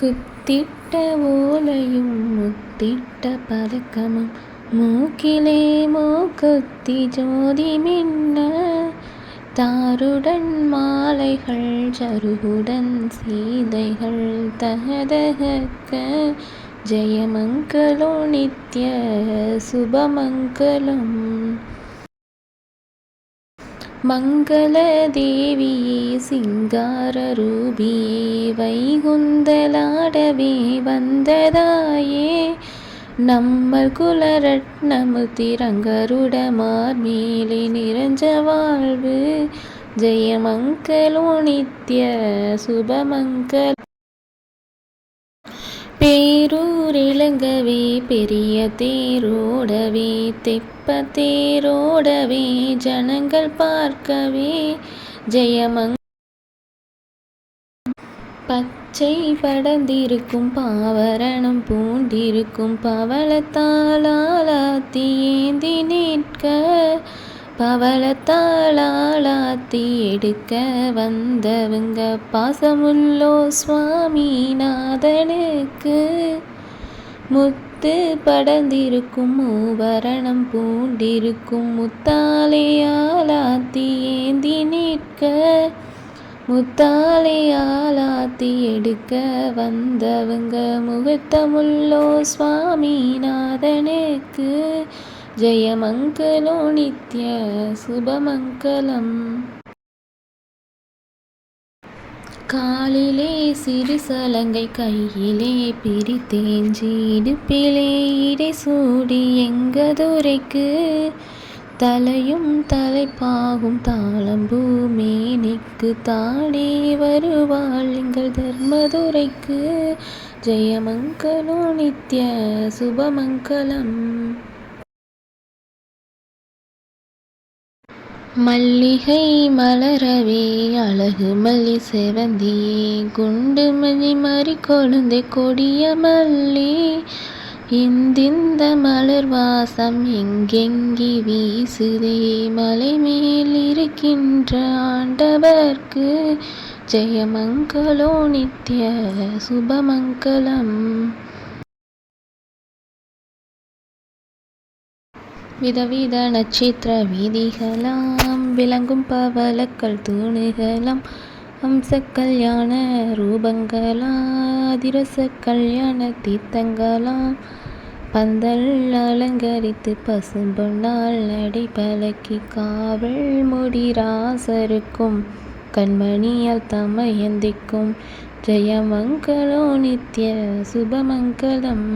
குத்திட்ட ஓலையும் முத்திட்ட பதக்கமும். மூக்கிலே மூக்குத்தி ஜோதி மின்ன தாருடன் மாலைகள் சருகுடன் சீதைகள் தகதகக்க ஜெயமங்கலோ நித்ய சுபமங்கலம் மங்களதேவியே சிங்கார ரூபியே வைகுந்தலாடவே வந்ததாயே. நம்மள் குலரட்னமு திரங்கருடமார் மேலே நிறைஞ்ச வாழ்வு. ஜெயமங்கலோ நித்ய சுபமங்கல் பேரு ஊரிலங்கவே பெரிய தேரோடவே தெப்ப தேரோடவே ஜனங்கள் பார்க்கவே ஜெயமங் பச்சை படந்திருக்கும் பாவரணம் பூண்டிருக்கும் பவளத்தாளாத்தி ஏந்தி நிற்க பவளத்தாளாத்தி எடுக்க வந்தவங்க பாசமுள்ளோ சுவாமிநாதனுக்கு முத்து படர்ந்திருக்கும் மூவரணம் பூண்டிருக்கும் முத்தாலையாலாத்தி ஏந்தி நிற்க. முத்தாலையாலாத்தி எடுக்க வந்தவங்க முகத்தமுள்ளோ சுவாமிநாதனுக்கு. ஜெயமங்கலோ நித்ய சுபமங்கலம். காலிலே சிறு சலங்கை கையிலே பிரித்தேஞ்சி இடுப்பிலே இடை சூடி எங்கதுரைக்கு? தலையும் தலைப்பாகும் தாளம்பூ மேனிக்கு தானே வருவாள் எங்கள் தர்மதுரைக்கு. ஜெயமங்கலோ நித்ய சுபமங்கலம். மல்லிகை மலரவே அழகு மல்லி செவந்தியே குண்டு மல்லி மறி கொழுந்தை கொடிய மல்லி. இந்திந்த மலர் வாசம் எங்கெங்கி வீசுதே. மலை மேல் இருக்கின்ற ஆண்டவர்க்கு ஜெயமங்கலோ நித்ய சுபமங்கலம். விதவித நட்சத்திர வீதிகளாம் விளங்கும் பவலக்கள் தூணுகளாம் அம்ச கல்யாண ரூபங்களா அதிரச கல்யாண தீர்த்தங்களாம் பந்தல் அலங்கரித்து பசும்பொன்னால் நடை பலக்கி காவல் முடிராசருக்கும் கண்மணியால் தமயந்திக்கும் ஜெயமங்கலோ நித்ய சுபமங்கலம்.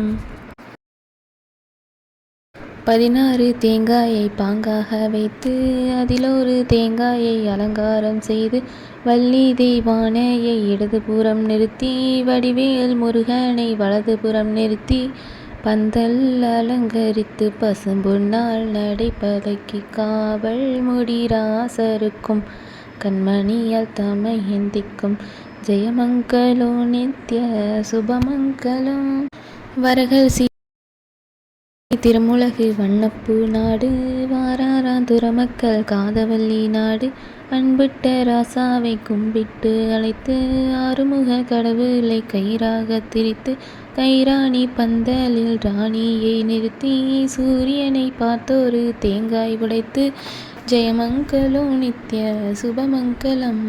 பதினாறு தேங்காயை பாங்காக வைத்து அதில் ஒரு தேங்காயை அலங்காரம் செய்து வள்ளி தெய்வானையை இடதுபுறம் நிறுத்தி வடிவேல் முருகனை வலதுபுறம் நிறுத்தி பந்தல் அலங்கரித்து பசும்பொன்னால் நடைபதக்கி காவல் முடிராசருக்கும் கண்மணியால் தமையந்திக்கும் ஜெயமங்கலோ நித்ய சுபமங்கலம் வரகல் சி திருமுலகு வண்ணப்பூ நாடு வாராரா துறமக்கள் காதவல்லி நாடு. அன்பிட்ட ராசாவை கும்பிட்டு அழைத்து ஆறுமுக கடவுளை கயிறாக திரித்து கைராணி பந்தலில் ராணியை நிறுத்தி சூரியனை பார்த்தோரு தேங்காய் உடைத்து ஜெயமங்கலோ நித்ய சுபமங்கலம்.